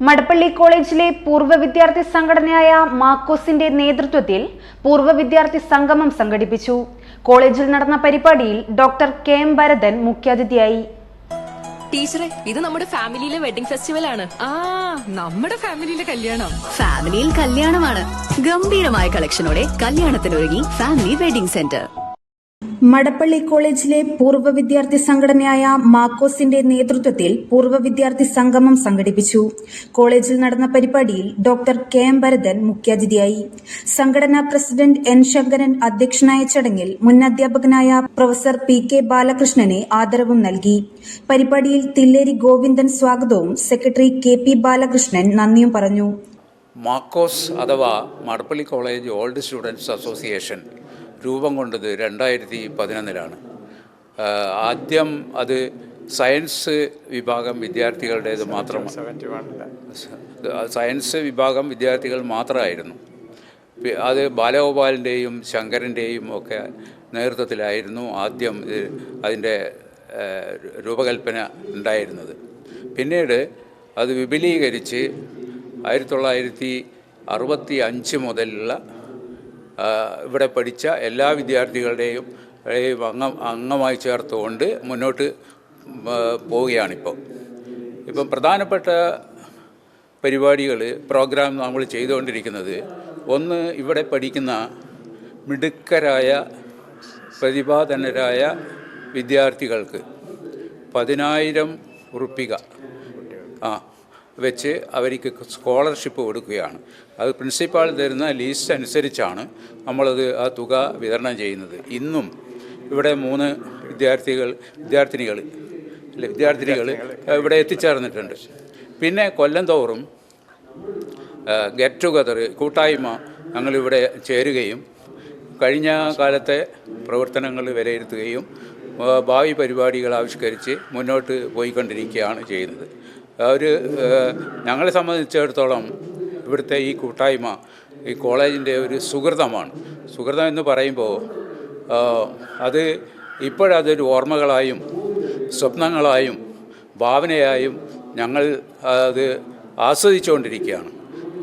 മടപ്പള്ളി കോളേജിലെ പൂർവ വിദ്യാർത്ഥി സംഘടനയായ മാക്കോസിന്റെ നേതൃത്വത്തിൽ പൂർവ വിദ്യാർത്ഥി സംഗമം സംഘടിപ്പിച്ചു. കോളേജിൽ നടന്ന പരിപാടിയിൽ ഡോക്ടർ കെ എം ഭരതൻ മുഖ്യാതിഥിയായി. ടീച്ചറെ ഇത് നമ്മുടെ ഫാമിലിയിലെ വെഡിംഗ് ഫെസ്റ്റിവൽ ആണ് ആ നമ്മുടെ ഫാമിലിയിലെ കല്യാണം. ഫാമിലിയിൽ കല്യാണമാണ്. ഗംഭീരമായ കളക്ഷനോടെ കല്യാണത്തിനൊരുങ്ങി ഫാമിലി വെഡിംഗ് സെന്റർ. മടപ്പള്ളി കോളേജിലെ പൂർവ വിദ്യാർത്ഥി സംഘടനയായ മാക്കോസിന്റെ നേതൃത്വത്തിൽ പൂർവ വിദ്യാർത്ഥി സംഗമം സംഘടിപ്പിച്ചു. കോളേജിൽ നടന്ന പരിപാടിയിൽ ഡോക്ടർ കെ എം ഭരതൻ മുഖ്യാതിഥിയായി. സംഘടനാ പ്രസിഡന്റ് എൻ ശങ്കരൻ അധ്യക്ഷനായ ചടങ്ങിൽ മുൻ അധ്യാപകനായ പ്രൊഫസർ പി കെ ബാലകൃഷ്ണനെ ആദരവും നൽകി. പരിപാടിയിൽ തില്ലേരി ഗോവിന്ദൻ സ്വാഗതവും സെക്രട്ടറി കെ പി ബാലകൃഷ്ണൻ നന്ദിയും പറഞ്ഞു. മാക്കോസ് അഥവാ Madappally college old students association രൂപം കൊണ്ടത് രണ്ടായിരത്തി പതിനൊന്നിലാണ്. ആദ്യം അത് സയൻസ് വിഭാഗം വിദ്യാർത്ഥികളുടേത് മാത്രം സയൻസ് വിഭാഗം വിദ്യാർത്ഥികൾ മാത്രമായിരുന്നു. അത് ബാലഗോപാലിന്റെയും ശങ്കരന്റെയും ഒക്കെ നേതൃത്വത്തിലായിരുന്നു ആദ്യം അതിന്റെ രൂപകൽപ്പന ഉണ്ടായിരുന്നത്. പിന്നീട് അത് വിപുലീകരിച്ച് ആയിരത്തി തൊള്ളായിരത്തി അറുപത്തി അഞ്ച് മുതലുള്ള ഇവിടെ പഠിച്ച എല്ലാ വിദ്യാർത്ഥികളുടെയും ടെയും അംഗം അംഗമായി ചേർത്തുകൊണ്ട് മുന്നോട്ട് പോവുകയാണിപ്പോൾ ഇപ്പം പ്രധാനപ്പെട്ട പരിപാടികൾ പ്രോഗ്രാം നമ്മൾ ചെയ്തുകൊണ്ടിരിക്കുന്നത് ഒന്ന് ഇവിടെ പഠിക്കുന്ന മിടുക്കരായ പ്രതിഭാധനരായ വിദ്യാർത്ഥികൾക്ക് പതിനായിരം ഉറുപ്പിക. ആ വെച്ച് അവർക്ക് സ്കോളർഷിപ്പ് കൊടുക്കുകയാണ്. അത് പ്രിൻസിപ്പാൾ തരുന്ന ലീസ്റ്റ് അനുസരിച്ചാണ് നമ്മളത് ആ തുക വിതരണം ചെയ്യുന്നത്. ഇന്നും ഇവിടെ മൂന്ന് വിദ്യാർത്ഥികൾ വിദ്യാർത്ഥിനികൾ വിദ്യാർത്ഥിനികൾ ഇവിടെ എത്തിച്ചേർന്നിട്ടുണ്ട്. പിന്നെ കൊല്ലം തോറും ഗെറ്റ് ടുഗദർ കൂട്ടായ്മ ഞങ്ങളിവിടെ ചേരുകയും കഴിഞ്ഞ കാലത്തെ പ്രവർത്തനങ്ങൾ വിലയിരുത്തുകയും ഭാവി പരിപാടികൾ ആവിഷ്കരിച്ച് മുന്നോട്ട് പോയിക്കൊണ്ടിരിക്കുകയാണ് ചെയ്യുന്നത്. ഒരു ഞങ്ങളെ സംബന്ധിച്ചിടത്തോളം ഇവിടുത്തെ ഈ കൂട്ടായ്മ ഈ കോളേജിന്റെ ഒരു സുഹൃതമാണ്. സുഹൃതം എന്ന് പറയുമ്പോൾ അത് ഇപ്പോഴതൊരു ഓർമ്മകളായും സ്വപ്നങ്ങളായും ഭാവനയായും ഞങ്ങൾ അത് ആസ്വദിച്ചുകൊണ്ടിരിക്കുകയാണ്.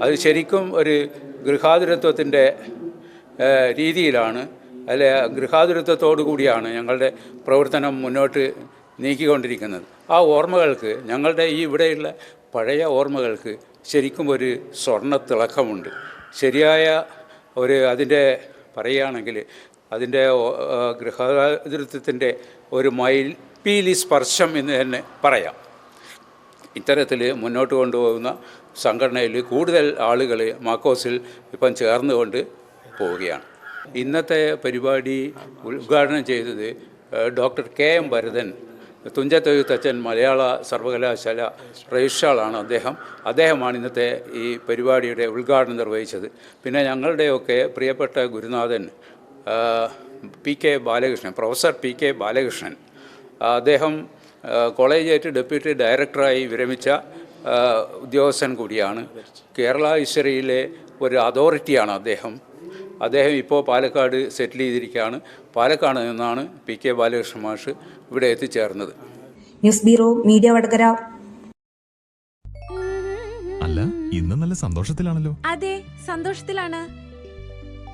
അത് ശരിക്കും ഒരു ഗൃഹാതുരത്വത്തിന്റെ രീതിയിലാണ് അല്ലെ ഗൃഹാതുരത്വത്തോടു കൂടിയാണ് ഞങ്ങളുടെ പ്രവർത്തനം മുന്നോട്ട് നീക്കിക്കൊണ്ടിരിക്കുന്നത്. ആ ഓർമ്മകൾക്ക് ഞങ്ങളുടെ ഈ ഇവിടെയുള്ള പഴയ ഓർമ്മകൾക്ക് ശരിക്കും ഒരു സ്വർണ തിളക്കമുണ്ട് ശരിയായ ഒരു അതിന്റെ പറയുകയാണെങ്കിൽ അതിന്റെ മൈൽ ഒരു മയിൽപീലി സ്പർശം എന്ന് തന്നെ പറയാം. ഇത്തരത്തിൽ മുന്നോട്ട് കൊണ്ടുപോകുന്ന സംഘടനയിൽ കൂടുതൽ ആളുകൾ മാക്കോസിൽ ഇപ്പം ചേർന്നുകൊണ്ട് പോവുകയാണ്. ഇന്നത്തെ പരിപാടി ഉദ്ഘാടനം ചെയ്തത് doctor K M Bharathan Thunchathezhuthachan Malayala സർവകലാശാല രജിസ്ട്രാളാണ് അദ്ദേഹം. അദ്ദേഹമാണ് ഇന്നത്തെ ഈ പരിപാടിയുടെ ഉദ്ഘാടനം നിർവഹിച്ചത്. പിന്നെ ഞങ്ങളുടെയൊക്കെ പ്രിയപ്പെട്ട ഗുരുനാഥൻ P K Balakrishnan professor P K Balakrishnan അദ്ദേഹം കോളേജേറ്റ് ഡെപ്യൂട്ടി ഡയറക്ടറായി വിരമിച്ച ഉദ്യോഗസ്ഥൻ കൂടിയാണ്. കേരള ഹിസ്റ്ററിയിലെ ഒരു അതോറിറ്റിയാണ് അദ്ദേഹം അദ്ദേഹം ഇപ്പോൾ പാലക്കാട് സെറ്റിൽ ചെയ്തിരിക്കുകയാണ്. പാലക്കാട് നിന്നാണ് പി കെ ബാലകൃഷ്ണ മാഷ് ഇവിടെ എത്തിച്ചേർന്നത്. News bureau media Vadakara. അല്ല ഇന്ന് നല്ല സന്തോഷത്തിലാണല്ലോ. അതെ സന്തോഷത്തിലാണ്.